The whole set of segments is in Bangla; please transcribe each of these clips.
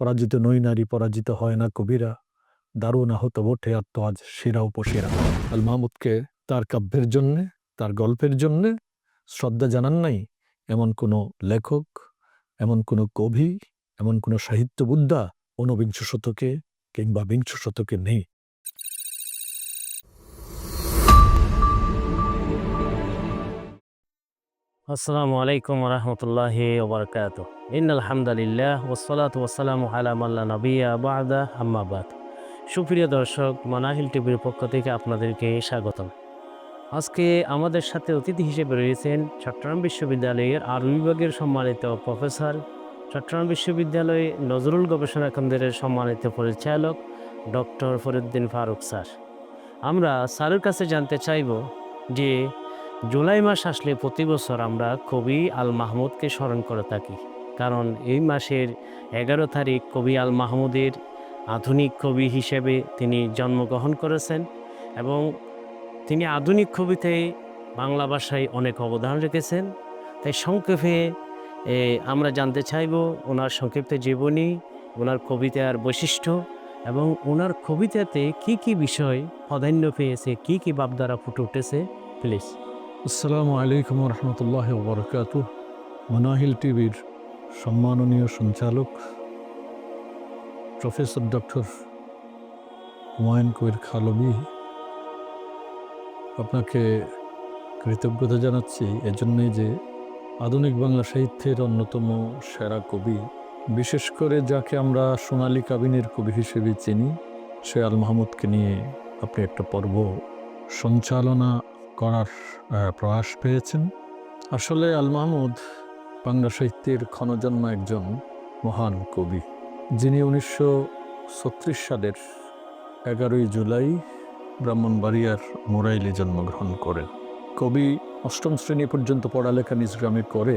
পরাজিত নই নারী, পরাজিত হয় না কবিরা। দারুণ আহত বটে তো আজ সেরা উপসেরা। আল মাহমুদকে তার কাব্যের জন্যে, তার গল্পের জন্যে শ্রদ্ধা জানান নাই এমন কোনো লেখক, এমন কোনো কবি, এমন কোনো সাহিত্য বুদ্ধা ঊনবিংশ শতকে কিংবা বিংশ শতকে নেই। আসসালামু আলাইকুম রহমতুল্লাহ ওবরকাত ইন আলহামদুলিল্লাহ ওসলাত ওসালাম আলামাল্লা নবিয়া বাদা আম্মাবাদ সুপ্রিয় দর্শক, মানাহিল টিভির পক্ষ থেকে আপনাদেরকে স্বাগতম। আজকে আমাদের সাথে অতিথি হিসেবে রয়েছেন চট্টগ্রাম বিশ্ববিদ্যালয়ের আর বিভাগের সম্মানিত প্রফেসর, চট্টগ্রাম বিশ্ববিদ্যালয়ে নজরুল গবেষণা কেন্দ্রের সম্মানিত পরিচালক ডক্টর ফরিদ্দিন ফারুক স্যার। আমরা স্যারের কাছে জানতে চাইব যে জুলাই মাস আসলে প্রতি বছর আমরা কবি আল মাহমুদকে স্মরণ করে থাকি। কারণ এই মাসের এগারো তারিখ কবি আল মাহমুদের আধুনিক কবি হিসেবে তিনি জন্মগ্রহণ করেছেন এবং তিনি আধুনিক কবিতে বাংলা ভাষায় অনেক অবদান রেখেছেন। তাই সংক্ষেপে আমরা জানতে চাইব ওনার সংক্ষিপ্ত জীবনী, ওনার কবিতার বৈশিষ্ট্য এবং ওনার কবিতাতে কি কি বিষয় প্রাধান্য পেয়েছে, কি কি ভাবধারা ফুটে উঠেছে, প্লিজ। আসসালামু আলাইকুম রহমতুল্লাহ বরকাত মানাহিল টিভির সম্মাননীয় সঞ্চালক, প্রফেসর ডক্টর হুমায়ুন কবির খালবি, আপনাকে কৃতজ্ঞতা জানাচ্ছি এজন্যই যে আধুনিক বাংলা সাহিত্যের অন্যতম সেরা কবি, বিশেষ করে যাকে আমরা সোনালী কাবিনের কবি হিসেবে চিনি সে আল মাহমুদকে নিয়ে আপনি একটা পর্ব সঞ্চালনা করার প্রয়াস পেয়েছেন। আসলে আল মাহমুদ বাংলা সাহিত্যের ক্ষণজন্ম একজন মহান কবি, যিনি উনিশশো ছত্রিশ সালের এগারোই জুলাই ব্রাহ্মণবাড়িয়ার মোরাইলে জন্মগ্রহণ করেন। কবি অষ্টম শ্রেণি পর্যন্ত পড়ালেখা নিজ গ্রামে করে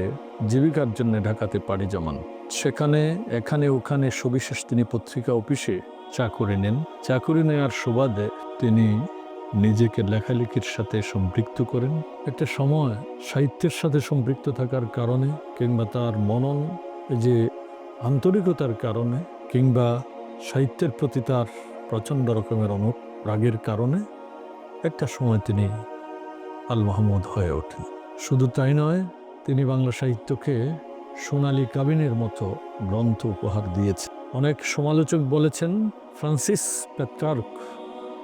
জীবিকার জন্য ঢাকাতে পাড়ি জমান। সেখানে এখানে ওখানে সবিশেষ তিনি পত্রিকা অফিসে চাকুরি নেন। চাকুরি নেওয়ার সুবাদে তিনি নিজেকে লেখালেখির সাথে সম্পৃক্ত করেন। একটা সময় সাহিত্যের সাথে সম্পৃক্ত থাকার কারণে কিংবা তার মনন যে আন্তরিকতার কারণে কিংবা সাহিত্যের প্রতি তার প্রচণ্ড রকমের অনুরাগের কারণে একটা সময় তিনি আল মাহমুদ হয়ে ওঠেন। শুধু তাই নয়, তিনি বাংলা সাহিত্যকে সোনালী কাবিনের মতো গ্রন্থ উপহার দিয়েছেন। অনেক সমালোচক বলেছেন, ফ্রান্সিস পেট্রার্ক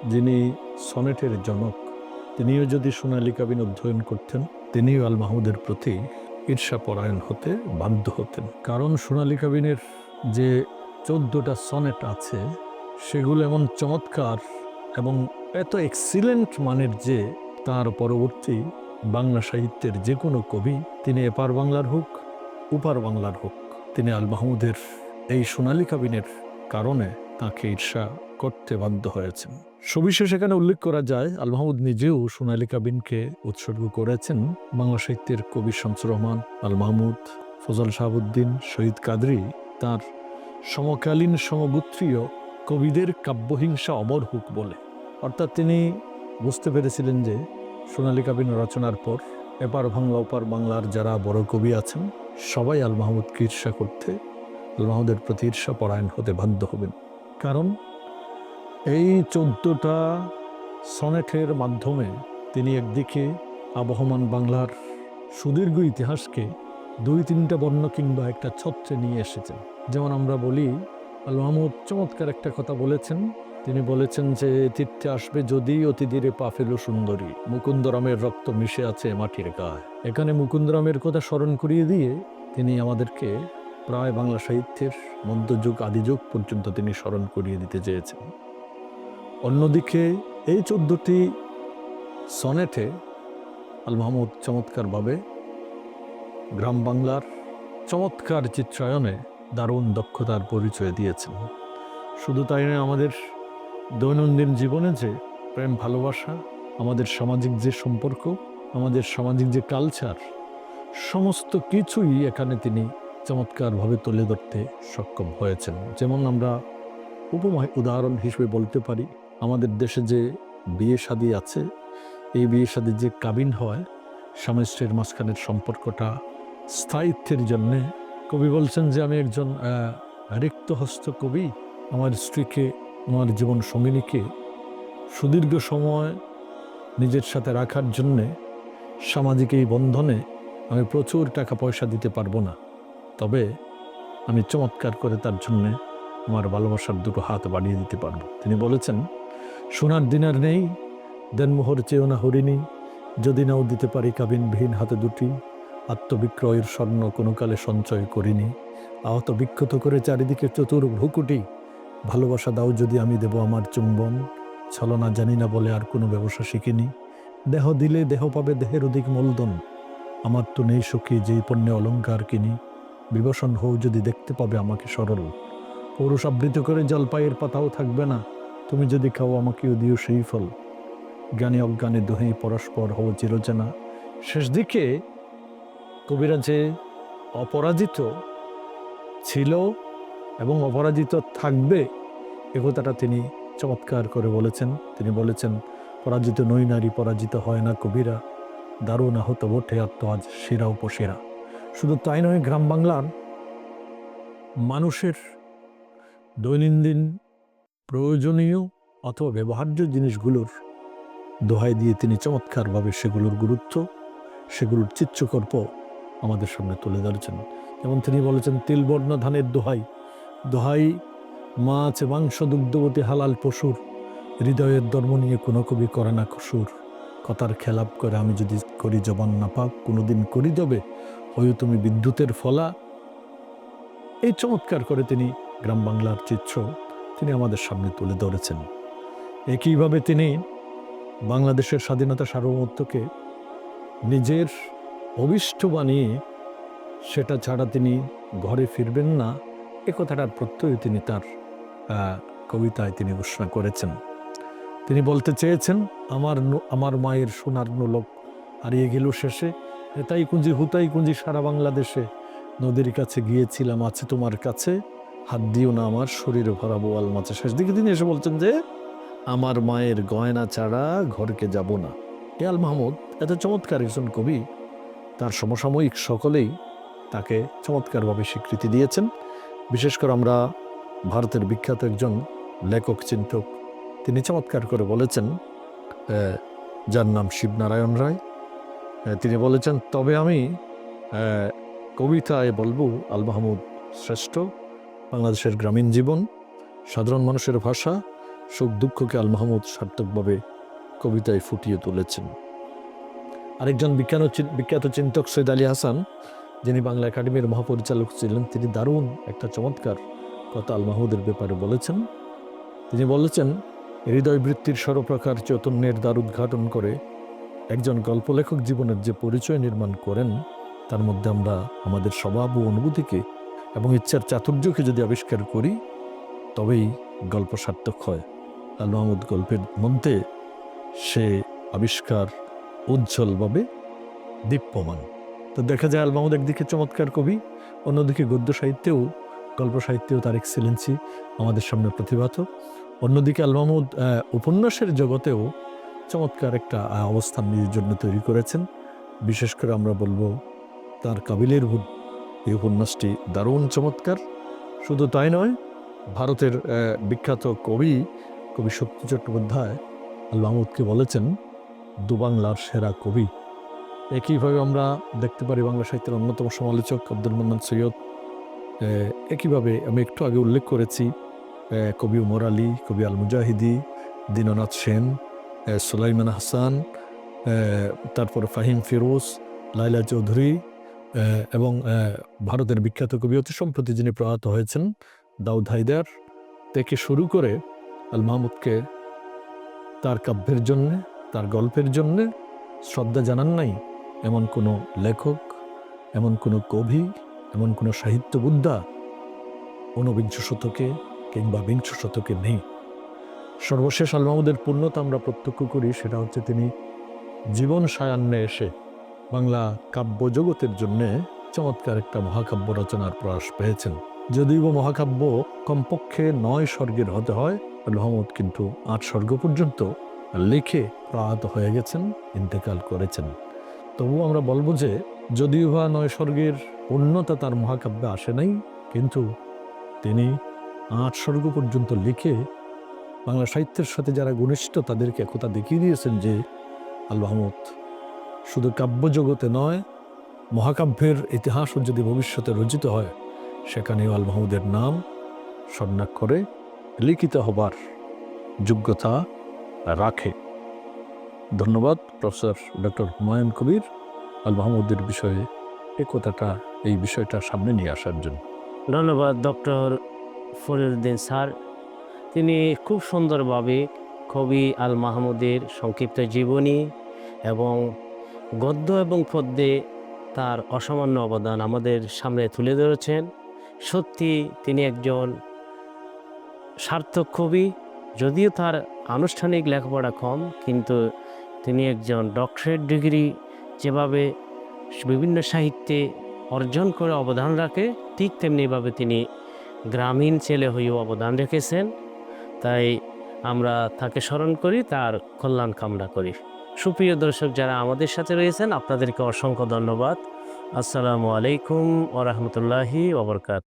যিনি সনেটের জনক, তিনিও যদি সোনালী কাবিন অধ্যয়ন করতেন, তিনিও আল মাহমুদের প্রতি ঈর্ষাপরায়ণ হতে বাধ্য হতেন। কারণ সোনালী কাবিনের যে চোদ্দটা সনেট আছে, সেগুলো এমন চমৎকার এবং এত এক্সিলেন্ট মানের যে তার পরবর্তী বাংলা সাহিত্যের যে কোনো কবি, তিনি এপার বাংলার হোক উপার বাংলার হোক, তিনি আল মাহমুদের এই সোনালী কাবিনের কারণে তাকে ঈর্ষা করতে বাধ্য হয়েছেন। সবিশেষ এখানে উল্লেখ করা যায়, আল মাহমুদ নিজেও সোনালী কাবিনকে উৎসর্গ করেছেন বাংলা সাহিত্যের কবি শামসুর রহমান, আল মাহমুদ, ফজল শাহাবুদ্দিন, শহীদ কাদরি। তার সমকালীন সমগোত্রীয় কবিদের কাব্যহিংসা অমর হুক বলে। অর্থাৎ তিনি বুঝতে পেরেছিলেন যে সোনালী কাবিন রচনার পর এপার বাংলা, ওপার বাংলার যারা বড় কবি আছেন, সবাই আল মাহমুদকে ঈর্ষা করতে, আল মাহমুদের প্রতি ঈর্ষা পরায়ণ হতে বাধ্য হবেন। কারণ এই চোদ্দটা সনেটের মাধ্যমে তিনি একদিকে আবহমান বাংলার সুদীর্ঘ ইতিহাসকে দুই তিনটা বর্ণ কিংবা একটা ছত্রে নিয়ে এসেছেন। যেমন আমরা বলি আল মাহমুদ চমৎকার একটা কথা বলেছেন। তিনি বলেছেন যে, তীর্থে আসবে যদি অতি পা ফেলো সুন্দরী। মুকুন্দরামের রক্ত মিশে আছে মাটির গায়ে। এখানে মুকুন্দরামের কথা স্মরণ করিয়ে দিয়ে তিনি আমাদেরকে প্রায় বাংলা সাহিত্যের মধ্যযুগ, আদিযুগ পর্যন্ত তিনি স্মরণ করিয়ে দিতে চেয়েছেন। অন্যদিকে এই চোদ্দটি সনেটে আল মাহমুদ চমৎকারভাবে গ্রাম বাংলার চমৎকার চিত্রায়নে দারুণ দক্ষতার পরিচয় দিয়েছেন। শুধু তাই নয়, আমাদের দৈনন্দিন জীবনে যে প্রেম, ভালোবাসা, আমাদের সামাজিক যে সম্পর্ক, আমাদের সামাজিক যে কালচার সমস্ত কিছুই এখানে তিনি চমৎকারভাবে তুলে ধরতে সক্ষম হয়েছেন। যেমন আমরা উপমা উদাহরণ হিসেবে বলতে পারি আমাদের দেশে যে বিয়ে শাদী আছে এই বিয়ে শাদীর যে কাবিন হয় স্বামী স্ত্রীর মাঝখানের সম্পর্কটা স্থায়িত্বের জন্যে কবি বলছেন যে আমি একজন আহ, রিক্ত হস্ত কবি। আমার স্ত্রীকে আমার জীবন সঙ্গিনীকে সুদীর্ঘ সময় নিজের সাথে রাখার জন্যে সামাজিক এই বন্ধনে আমি প্রচুর টাকা পয়সা দিতে পারব না। তবে আমি চমৎকার করে তার জন্যে আমার ভালোবাসার দুটো হাত বাড়িয়ে দিতে পারব। তিনি বলেছেন সোনার দিনার নেই দেনমোহর চেয়েও না হরিণী। যদি নাও দিতে পারি কাবিনবিহীন হাতে দুটি, আত্মবিক্রয়ের স্বর্ণ কোনো কালে সঞ্চয় করিনি। আহত বিক্ষত করে চারিদিকে চতুর ভ্রুকুটি। ভালোবাসা দাও যদি আমি দেব আমার চুম্বন। ছলনা জানি না বলে আর কোনো ব্যবসা শিখিনি। দেহ দিলে দেহ পাবে দেহের অধিক মূলধন আমার তো নেই সুখী যেই পণ্যে অলঙ্কার কিনি। বিবসন হও যদি দেখতে পাবে আমাকে সরল। পৌরুষ আবৃত করে জলপাইয়ের পাতাও থাকবে না। তুমি যদি খাও আমাকেও দিও সেই ফল। জ্ঞানী অজ্ঞানে দোহেই পরস্পর হও চিরচেনা। শেষ দিকে কবিরা যে অপরাজিত ছিল এবং অপরাজিত থাকবে, এ কথাটা তিনি চমৎকার করে বলেছেন। তিনি বলেছেন, পরাজিত নই নারী, পরাজিত হয় না কবিরা। দারুণ আহত বটে আত্ম আজ শিরা উপশিরা শুধু তাই নয়, গ্রাম বাংলার মানুষের দৈনন্দিন প্রয়োজনীয় অথবা ব্যবহার্য জিনিসগুলোর দোহাই দিয়ে তিনি চমৎকারভাবে সেগুলোর গুরুত্ব, সেগুলোর চিত্রকল্প আমাদের সামনে তুলে ধরেছেন। যেমন তিনি বলেছেন তিলবর্ণ ধানের দোহাই। দোহাই মাছ, মাংস, দুগ্ধবতী হালাল পশুর হৃদয়ের ধর্ম নিয়ে কোনো কবি করে না, কসুর কথার খেলাপ করে, আমি যদি করি জবান না পাক, কোনোদিন করি দেবে হয়তো তুমি বিদ্যুতের ফলা। এই চমৎকার করে তিনি গ্রাম বাংলার চিত্র তিনি আমাদের সামনে তুলে ধরেছেন। একইভাবে তিনি বাংলাদেশের স্বাধীনতা সার্বভৌমত্বকে নিজের অভিষ্ট বানিয়ে সেটা ছাড়া তিনি ঘরে ফিরবেন না, এ কথাটার প্রত্যয় তিনি তার কবিতায় তিনি ঘোষণা করেছেন। তিনি বলতে চেয়েছেন, আমার আমার মায়ের সোনার নোলক হারিয়ে গেল শেষে তাই কুঞ্জি হুতাই কুঞ্জি সারা বাংলাদেশে নদীর কাছে গিয়েছিলাম, আছে তোমার কাছে? হাত দিও না, আমার শরীরে ভরাবো আল মাছে শেষ দিকে তিনি এসে বলছেন যে, আমার মায়ের গয়না ছাড়া ঘরকে যাব না। এ আল মাহমুদ, এত চমৎকার একজন কবি, তার সমসাময়িক সকলেই তাকে চমৎকারভাবে স্বীকৃতি দিয়েছেন। বিশেষ করে আমরা ভারতের বিখ্যাত একজন লেখক, চিন্তক, তিনি চমৎকার করে বলেছেন যার নাম শিবনারায়ণ রায়। তিনি বলেছেন, তবে আমি কবিতায় বলব, আল মাহমুদ শ্রেষ্ঠ বাংলাদেশের গ্রামীণ জীবন, সাধারণ মানুষের ভাষা, সুখ দুঃখকে আল মাহমুদ সার্থকভাবে কবিতায় ফুটিয়ে তুলেছেন। আরেকজন বিজ্ঞান বিখ্যাত চিন্তক সৈয়দ আলী হাসান, যিনি বাংলা একাডেমির মহাপরিচালক ছিলেন, তিনি দারুণ একটা চমৎকার কথা আল মাহমুদের ব্যাপারে বলেছেন। তিনি বলেছেন, হৃদয় বৃত্তির সর্বপ্রকার চৈতন্যের দ্বার উদ্ঘাটন করে একজন গল্পলেখক জীবনের যে পরিচয় নির্মাণ করেন, তার মধ্যে আমরা আমাদের স্বভাব ও অনুভূতিকে এবং ইচ্ছার চাতুর্যকে যদি আবিষ্কার করি, তবেই গল্প সার্থক হয়। আল মাহমুদ গল্পের মধ্যে সে আবিষ্কার উজ্জ্বলভাবে দীপ্যমান। তো দেখা যায়, আল মাহমুদ একদিকে চমৎকার কবি, অন্যদিকে গদ্য সাহিত্যেও, গল্প সাহিত্যেও তার এক্সেলেন্সি আমাদের সামনে প্রতিভাত। অন্যদিকে আল মাহমুদ উপন্যাসের জগতেও চমৎকার একটা অবস্থান নিজের জন্য তৈরি করেছেন। বিশেষ করে আমরা বলব তার কাবিলের এই উপন্যাসটি দারুণ চমৎকার। শুধু তাই নয়, ভারতের বিখ্যাত কবি কবি শক্তি চট্টোপাধ্যায় আল মাহমুদকে বলেছেন দুবাংলার সেরা কবি। একইভাবে আমরা দেখতে পারি বাংলা সাহিত্যের অন্যতম সমালোচক আব্দুল মান্নান সৈয়দ একইভাবে আমি একটু আগে উল্লেখ করেছি কবি উমর আলী, কবি আল মুজাহিদি, দীননাথ সেন সুলাইমান হাসান তারপর ফাহিম ফিরোজ লাইলা চৌধুরী এবং ভারতের বিখ্যাত কবি অতি সম্প্রতি যিনি প্রয়াত হয়েছেন, দাউদ হায়দার, থেকে শুরু করে আল মাহমুদকে তার কাব্যের জন্যে, তার গল্পের জন্যে শ্রদ্ধা জানান নাই এমন কোনো লেখক, এমন কোনো কবি, এমন কোনো সাহিত্যবুদ্ধা ঊনবিংশ শতকে কিংবা বিংশ শতকে নেই। সর্বশেষ আল মাহমুদের পূর্ণতা আমরা প্রত্যক্ষ করি, সেটা হচ্ছে তিনি জীবন সায়ান্নে এসে বাংলা কাব্য জগতের জন্যে চমৎকার একটা মহাকাব্য রচনার প্রয়াস পেয়েছেন। যদিও মহাকাব্য কমপক্ষে নয় স্বর্গের হতে হয় আল মাহমুদ কিন্তু আট স্বর্গ পর্যন্ত লিখে প্রয়াত হয়ে গেছেন, ইন্তেকাল করেছেন। তবুও আমরা বলব যে, যদিও বা নয় স্বর্গের পূর্ণতা তার মহাকাব্যে আসে নাই, কিন্তু তিনি আট স্বর্গ পর্যন্ত লিখে বাংলা সাহিত্যের সাথে যারা ঘনিষ্ঠ তাদেরকে একতা দেখিয়ে দিয়েছেন যে আল মাহমুদ শুধু কাব্য জগতে নয়, মহাকাব্যের ইতিহাসও যদি ভবিষ্যতে রচিত হয়, সেখানেও আল মাহমুদের নাম স্বর্ণাক্ষরে লিখিত হবার যোগ্যতা রাখে। ধন্যবাদ, প্রফেসর ডক্টর হুমায়ুন কবির আল মাহমুদের বিষয়ে এ কথাটা এই বিষয়টা সামনে নিয়ে আসার জন্য। ধন্যবাদ, ডক্টর ফরিদুদ্দিন স্যার। তিনি খুব সুন্দরভাবে কবি আল মাহমুদের সংক্ষিপ্ত জীবনী এবং গদ্য এবং পদ্যে তার অসামান্য অবদান আমাদের সামনে তুলে ধরেছেন। সত্যি তিনি একজন সার্থক কবি, যদিও তার আনুষ্ঠানিক লেখাপড়া কম, কিন্তু তিনি একজন ডক্টরেট ডিগ্রি যেভাবে বিভিন্ন সাহিত্যে অর্জন করে অবদান রাখে, ঠিক তেমনিভাবে তিনি গ্রামীণ ছেলে হয়েও অবদান রেখেছেন। তাই আমরা তাকে স্মরণ করি, তার কল্যাণ কামনা করি। সুপ্রিয় দর্শক যারা আমাদের সাথে রয়েছেন আপনাদেরকে অসংখ্য ধন্যবাদ। আসসালামু আলাইকুম ওরহমতুল্লাহি ওবরকাত